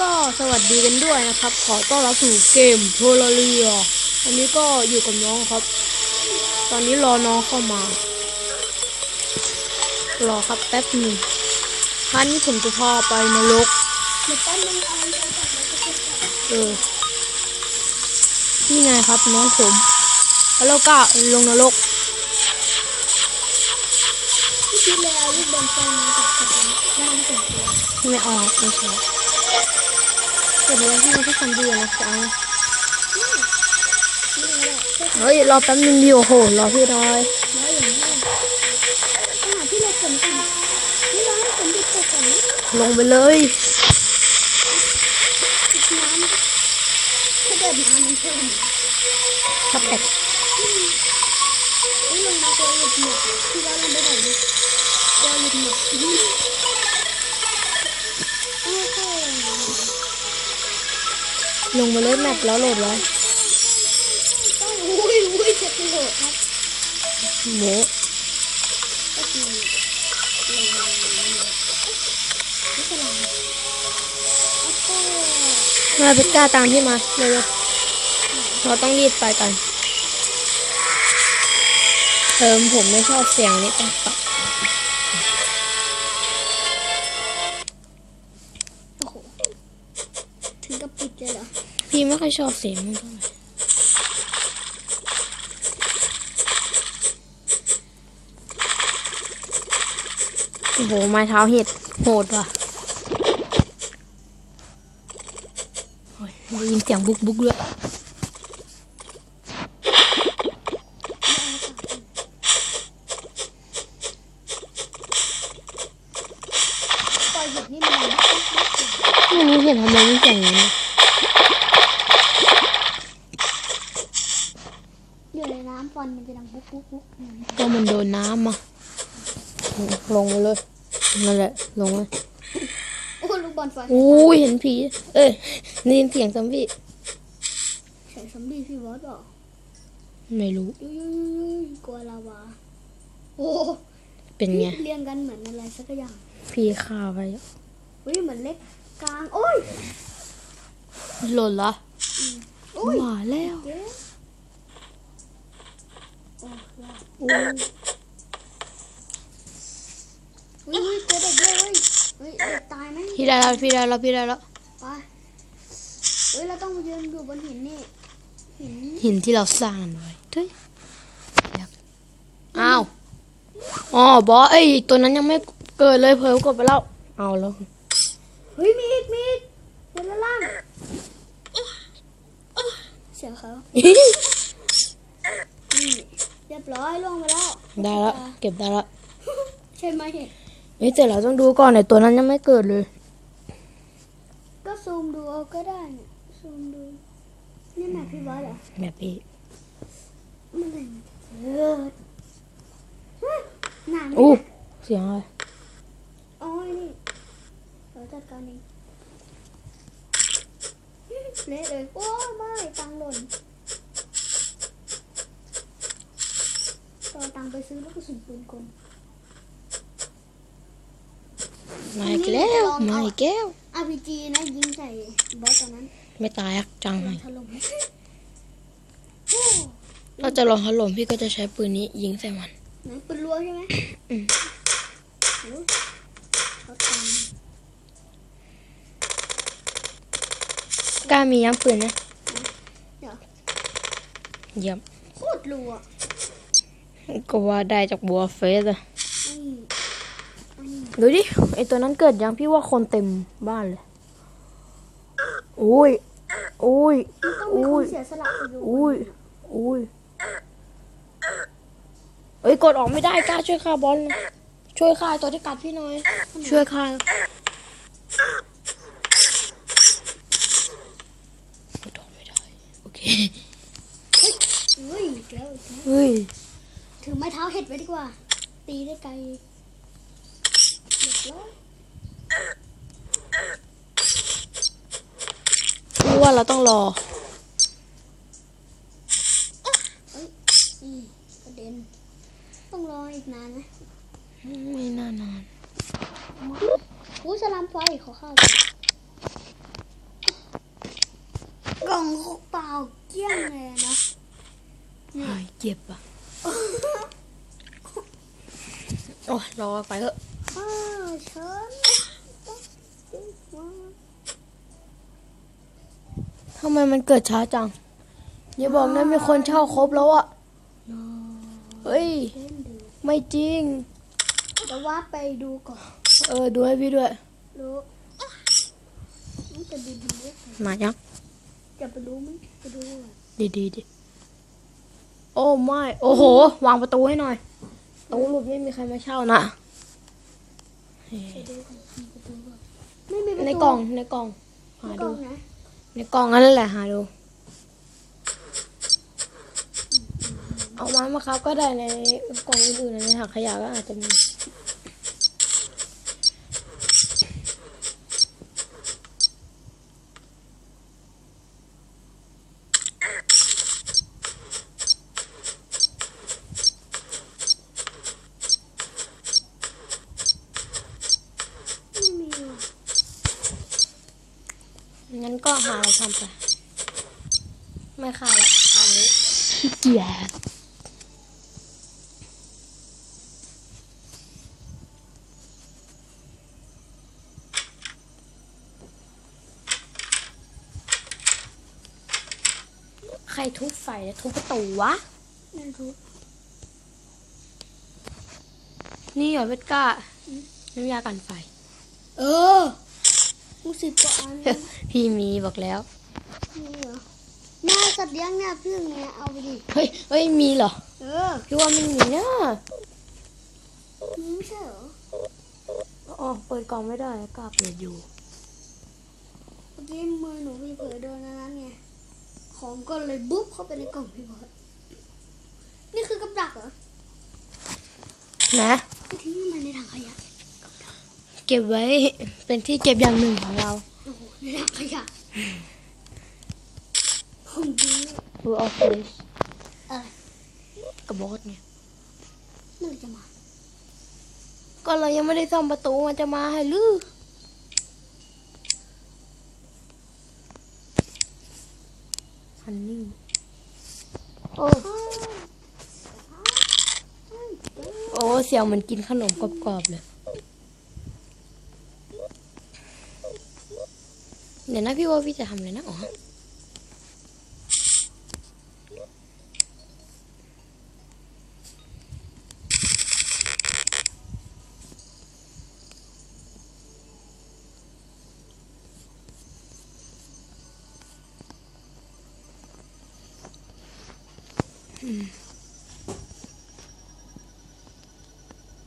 ก็สวัสดีกันด้วยนะครับ ขอต้อนรับสู่เกมโพลเรียวันนี้ก็อยู่กับน้องครับ ตอนนี้รอน้องเข้ามา รอครับแป๊บหนึ่งท่านี้ผมจะพาไปนรกเอไปก่อนแล้วก็จะเออนี่ไงครับน้องผมแล้วก็ลงนรกที่คิดเลยเอาลูกบอลไปมากับกับนั่งถึงตัวไม่ออกไม่ใช่ เก็บไว้ให้ทุกคนดูนะจ๊ะนี่แหละก็เฮ้ยรอแป๊บนึงดิโอ้โหรอพี่หน่อยน้อยอย่างนี้ต้องหาที่เราฝนกันนี่เราให้ฝนหยุดตกก่อนนะลงไปเลยติดน้ำถ้าเกิดน้ำมันเพิ่มครับแตกนี่ลงมาตัวหยุดหมดที่เราลงไปไหนดิตัวหยุดหมด ลงไปเลยแมปแล้วโหลดแล้วต้องอุ้ยอุ้ยจะกระโดดครับโมก็คือลงมาไม่เนไรโอ้โหมาพิก้าตามพี่มาเร็วๆเราต้องรีบไปกันเติมผมไม่ชอบเสียงนี้ต้องป พี่ไม่ค่อยชอบเสียงมันเท่าไหร่โอ้โหไม้เท้าเห็ดโหดว่ะโอ้ยได้ยินเสียงบุกบุกด้วยปล่อยหยุดนี่มันไม่รู้เห็นทำไมไม่เสียงอย่างนี้ อยู่ ในน้ำฟันมันจะดังปุ๊บปุ๊บปุ๊บก็มันโดนน้ำมาลงไปเลยนั่นแหละลงเลยโอ้ลูกบอลไฟอู้ยเห็นผีเอ้ยได้ยินเสียงซอมบี้ใส่ซอมบี้พี่บอสบอกไม่รู้ยุยยุยยุยกลัวลาวาโอ้เป็นไงเรียงกันเหมือนอะไรสักอย่างพี่ฆ่าไปเฮ้ยเหมือนเล็กกลางโอ้ยหล่นละโอ้ยมาแล้ว เจ๊โอ้ยาก อู้เฮ้ยเฮ้ยเจอเด็กด้วยเฮ้ยเฮ้ยเด็กตายไหมพี่ได้แล้วพี่ได้แล้วพี่ได้แล้วไปเฮ้ยเราต้องมายืนอยู่บนหินนี่หินหินที่เราสร้างไว้เฮ้ยอ้าวอ๋อบอสเอ้ยตัวนั้นยังไม่เกิดเลยเพิ่มกดไปแล้วเอาแล้วเฮ้ยมีอีกมีอีกบนล่างเสียงเขานี่เรียบร้อยล่วงไปแล้วได้แล้วเก็บได้แล้วใช่ไหมเห็นเฮ้ยแต่เราต้องดูก่อนไอ้ตัวนั้นยังไม่เกิดเลย ก็ซูมดูเอาก็ได้เนี่ยซูมดูนี่แม่พี่บอสเหรอแบบพี่มันอะไรเออหนาไหมอู้เสียงอะไรโอ้ยนี่เราจัดการเองเละเลยโอ้ยไม่ตังค์หล่นก็เอา ตังค์ไปซื้อลูกกระสุนปืนกลมาอีกแล้วมาอีกแล้ว RPG นะยิงใส่บอสตอนนั้น ไม่ตายอะจังโดเลนยถล่มโอ้ถ้าจะลองถล่มพี่ก็จะใช้ปืนนี้ยิงใส่มันไหนปืนรัวใช่ไหมอืมโอ้เขาตามกล้ามีย้ำปืนนะเดี๋ยวเยี่ยมโคตรรัว ก็ว่าได้จากบัวเฟสอะไอ้ไอ้ดูดิ ไอตัวนั้นเกิดยังพี่ว่าคนเต็มบ้านเลย อุ้ย อุ้ยมันต้องมีคนเสียสละไปดูอุ้ย อุ้ยเอ้ย กดออกไม่ได้กล้าช่วยฆ่าบอลนะช่วยฆ่าตัวที่กัดพี่หน่อย ช่วยฆ่ากดออกไม่ได้โอเค เฮ้ยอีกแล้วอีกแล้วเฮ้ย ถือไม้เท้าเห็ดไว้ดีกว่า ตีได้ไกลเรียบร้อยพี่ว่าเราต้องรออืมประเด็น ต้องรออีกนานไหมไม่น่านานอู้สลามไฟขอข้าวก่อนองเปล่าเกลี้ยงเลยนะเฮ้ยเจ็บอะ โอ้ย รอไปเถอะอ้าวฉันทำไมมันเกิดช้าจัง อย่าบอกนะมีคนเช่าครบแล้วอะเฮ้ยเล่นดูไม่จริงเดี๋ยวว่าไปดูก่อน เออ ดูให้พี่ด้วย รู้มันจะไปดูด้วยกันมายังจะไปรู้ไหมไปดูก่อนดีดีดีโอ้ไม่ โอ้โห วางประตูให้หน่อย ตู้รูปไม่มีใครมาเช่านะไปดูก่อนไปดูก่อนไม่มีประตูในกล่องในกล่องหาในกดูล่องนะในกล่องนั่นแหละหาดู เอาไม้มาครับก็ได้ในกล่องอื่นๆในถังขยะก็อาจจะมีไม่มีว่ะ งั้นก็หาอะไรทำไป ไม่ค่ะละทางนี้ขี้เกียจใครทุบไฟแล้วทุบประตูวะ ไม่รู้นี่เหรอเวทก้าน้ำยากันไฟ เออ มึงสิบกว่าอันนะพี่มีบอกแล้วนี่เหรอแม่สัตว์เลี้ยงเนี่ยพึ่งเนี่ยเอาไปดิเฮ้ยเฮ้ยมีเหรอเออพี่ว่ามันมีนะมึงไม่ใช่เหรออ๋อเปิดกล่องไม่ได้กล้าเปิดอยู่เมื่อกี้มือหนูพี่เผลอโดนอันนั้นไงของก็เลยบุ๊บเข้าไปในกล่องพี่บอสนี่คือกับดักเหรอนะ ไปทิ้งทำไมในถังขยะ เก็บไว้เป็นที่เก็บอย่างหนึ่งของเราโอ้โหในถังขยะผมดูดูออฟฟิศอะไรกับบอสเนี่ยเมื่อไหร่จะมา ก็เรายังไม่ได้ซ่อมประตูมันจะมาให้หรือฮันนี่โอ้โอ้เสียงเหมือนกินขนมกรอบๆเลย ดี๋ยวนะพี่ว่าพี่จะทำอะไรนะอ๋อ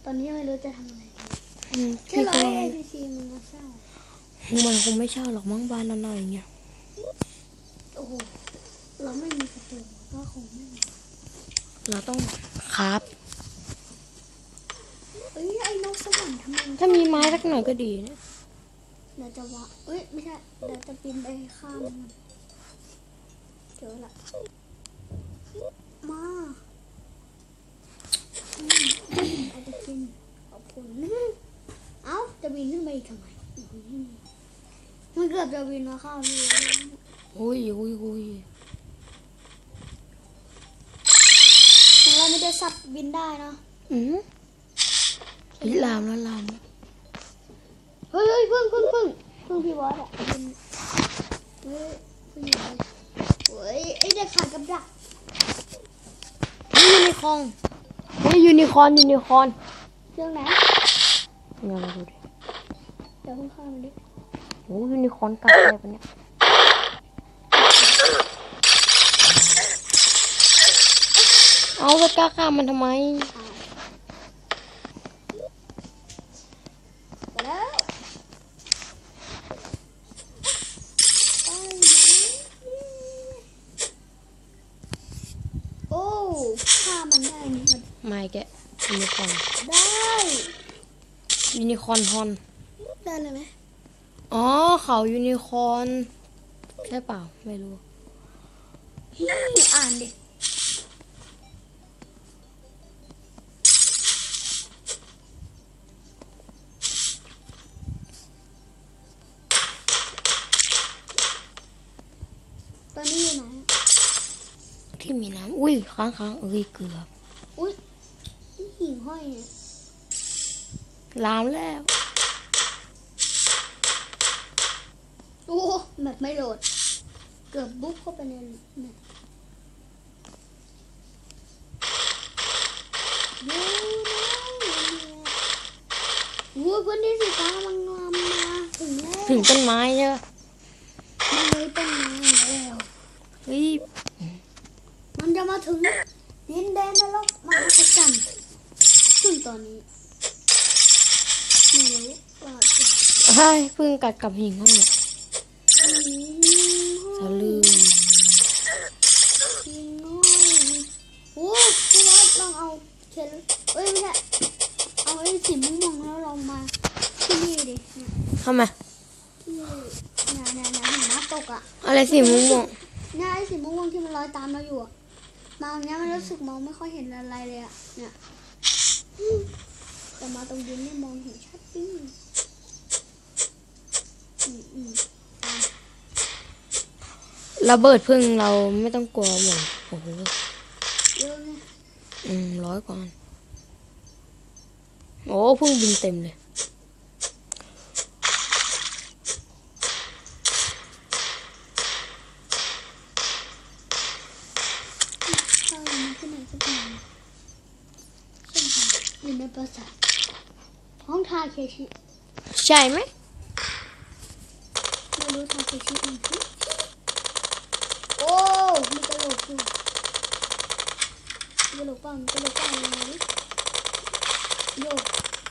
ตอนนี้ไม่รู้จะทำอะไรดีอืมแค่พี่รอก็ให้ APC มันมาเช่า มันคงไม่เช่าหรอกมั้งบ้านนอนๆอย่างเงี้ยโอ้โหเราไม่มีประตูก็คงไม่มาเราต้องครับเอ้ยไอ้นกสวรรค์ทำไมนถ้ามีไม้สักหน่อยก็ดีนะเดี๋ยวจะวะเอ้ยไม่ใช่เดี๋ยวจะปีนไปข้ามมันเจอละมาอืมอาจจะกินขอบคุณ เอ้าจะบินขึ้นไปอีกทำไมอื มมันเกือบจะบินมาเข้านี่แล้วอุ้ยอุ้ยอุ้ยของเราไม่ได้สัตว์บินได้นะอืมเฮ้ยลามแล้วลามแล้วเฮ้ยเฮ้ยพึ่งพึ่งพึ่งพึ่งพี่บอสอะบินเฮ้ยพึ่งอยู่เลยเฮ้ยไอเด็กขาดกับดักเฮ้ยยูนิคอร์นเฮ้ยยูนิคอร์นยูนิคอร์นเรื่องไหนเนี่ยมาดูดิเดี๋ยวเพิ่งเข้ามาดิ โอ้ยูนิคอร์นกัดอะไรปะเนี่ยเอาไปกล้าฆ่ามันทำไมไปแล้วไปไหนโอ้ฆ่ามันได้นี่มันไม่แกะยูนิคอร์นได้ยูนิคอร์นฮอนได้เลยไหม อ๋อ เขายูนิคอร์นใช่เปล่า ไม่รู้ อ่านดิ ตอนนี้ที่มีน้ำ อุ้ย ค้างค้างเอ้ย เกือบ อุ้ยหิ่งห้อยเนี่ยลามแล้ว โอ้แบบ ไม่โหลด เกือบบุ๊กเข้าไปในเนี่ยโอ้โหพื้นที่สีฟ้ากำลังงามมาถึงแล้วถึงต้นไม้ใช่ปะมันเลยต้นไม้แล้วเฮ้ยมันจะมาถึงดินแดนนรกมหัศจรรย์ซึ่งตอนนี้ไม่รู้ว่าจะเฮ้ยเพิ่งกัดกับหิ่งห้อยเนี่ยมีทะ ลึ่งหิ่งห้อยโอ้พี่วัดลองเอาเขียนเอ้ยไม่ใช่เอาไอ้สีม่วงแล้วลองมาที่นี่ดิเนี่ยทำไมที่นี่ยเนี่ยเนี่ยเห็นน้ำตกอะอะไรสีม่วงเนี่ยไอ้สีม่วงที่มันลอยตามเราอยู่อะมาอย่างเงี้ยมันรู้สึกมองไม่ค่อยเห็นอะไรเลยอะเนี่ยแต่มาตรงดินนี่มองเห็นชัดปิ้งอืมอืม ระเบิดพึ่งเราไม่ต้องกลัวหมดโอ้โหอืมร้อยก่อนโอ้พึ่งบินเต็มเลยอยู่ในปราสาทห้องทาเคชิ ใช่ไหมไม่รู้ทาเคชิอีกที กระโหลกอยู่มีกระโหลกปล่ามีกระโหลกเลยังไงโยก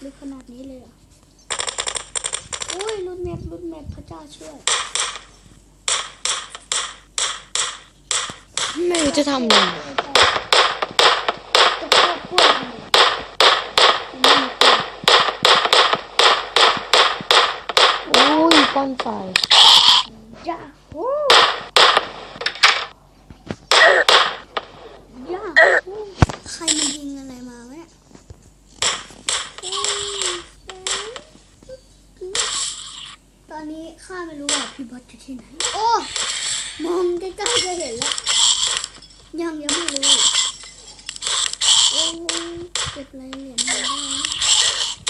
ลึกขนาดนี้เลยเหรออุ้ยรุ่นแมพรุ่นแมพพระเจ้าช่วยไม่รู้จะทำอะไรจะโคตรกล้วยทำไมโอ้ยก้อนไฟยาฮูยาฮูใครมายิงอะไรมาวะเนี่ยตอนนี้ข้าไม่รู้ว่าพี่บ อยู่ที่ไหน โอ้ มองใกล้ๆจะเห็นแล้ว ยังยังไม่รู้ โอ้เก็บอะไรเหรียญมาได้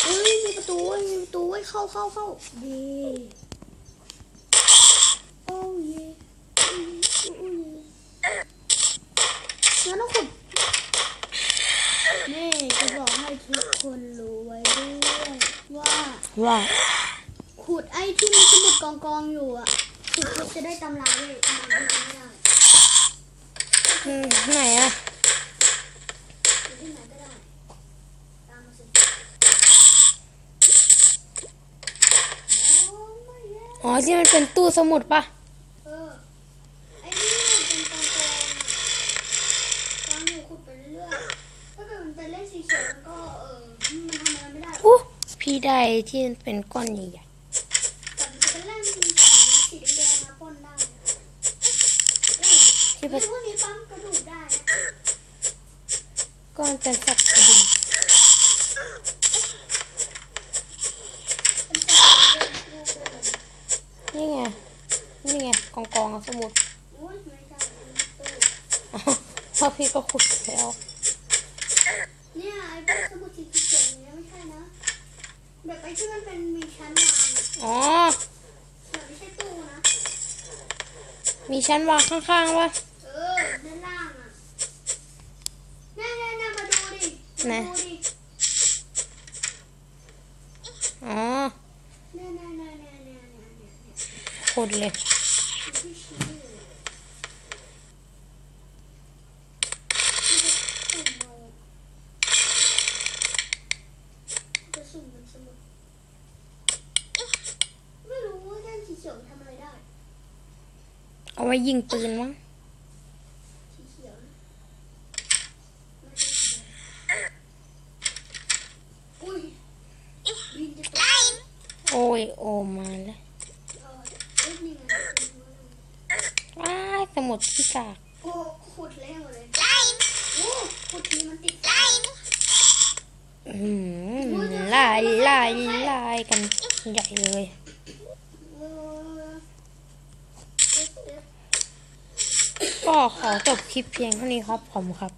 เฮ้ยมีประตูเว้ยมีประตูไว้ยเข้าเข้าเข้าดีโอ้ยโอ้ยโอ้ยงั้นต้องขุดนี่จะบอกให้ทุกคนรู้ไว้ด้วยว่า ว่า ขุดไอ้ที่มีสมุดกองกองๆอยู่อะ จะได้ตำราเลยตำราที่ไม่ได้อืมไหนอะอยู่ที่ไหนก็ได้ตามมาสิโอ้ไม่แย่อ๋อที่มันเป็นตู้สมุดปะเออไอ้นี่มันเป็นกองกองอะกองอยู่ขุดไปเรื่อยๆถ้าเกิดมันเป็นเลขสีเขียวมันก็เออมันทำอะไรไม่ได้อู้พี่ได้ที่มันเป็นก้อนใหญ่ แต่มันจะเป็นเลขสีเขียวสีแดงๆนะปนได้นะเอ้ย ๆ ที่ไอ้เป็นพวกนี้ปั๊มกระดูกได้นะก้อนเป็นสัตว์กระดูกนี่ไง นี่ไงกองกองๆสมุดโอ้ยไม่ใช่ตู้อ๋อเพราะพี่ก็ขุดแล้วเนี่ยไอ้พวกสมุดสีเขียวอย่างเงี้ยไม่ใช่นะแบบไอ้ที่มันเป็นมีชั้นวางอะอ๋อแบบไม่ใช่ตู้นะ มีชั้นวางข้างๆวะ เออ ด้านล่างอะน่าน่าน่ามาดูดิ ไห นมาดูดิอ๋อน่าน่าน่าน่าน่าน่าน่าขุดเลยที่ชี้อยู่นี่ก็สุ่มเอาจะสุ่มเป็นสมุดไม่รู้ว่าด้านสีเขียวทำอะไรได้เอาไว้ยิงปืนมั้ง สีเขียวนะไม่ใช่สีแดงอุ้ยวินจะตก โอ้ยโอมาแล้วเออเอ้ยนี่ไงว้ายสมุดพี่กากโอ้ขุดแล้วเลยโอ้ขุดทีมันติดใจอืมไล่ไล่ไล่กันใหญ่เลยเออเอ๊ะเอ๊ะโก็ขอจบคลิปเพียงเท่านี้ครับผมครับ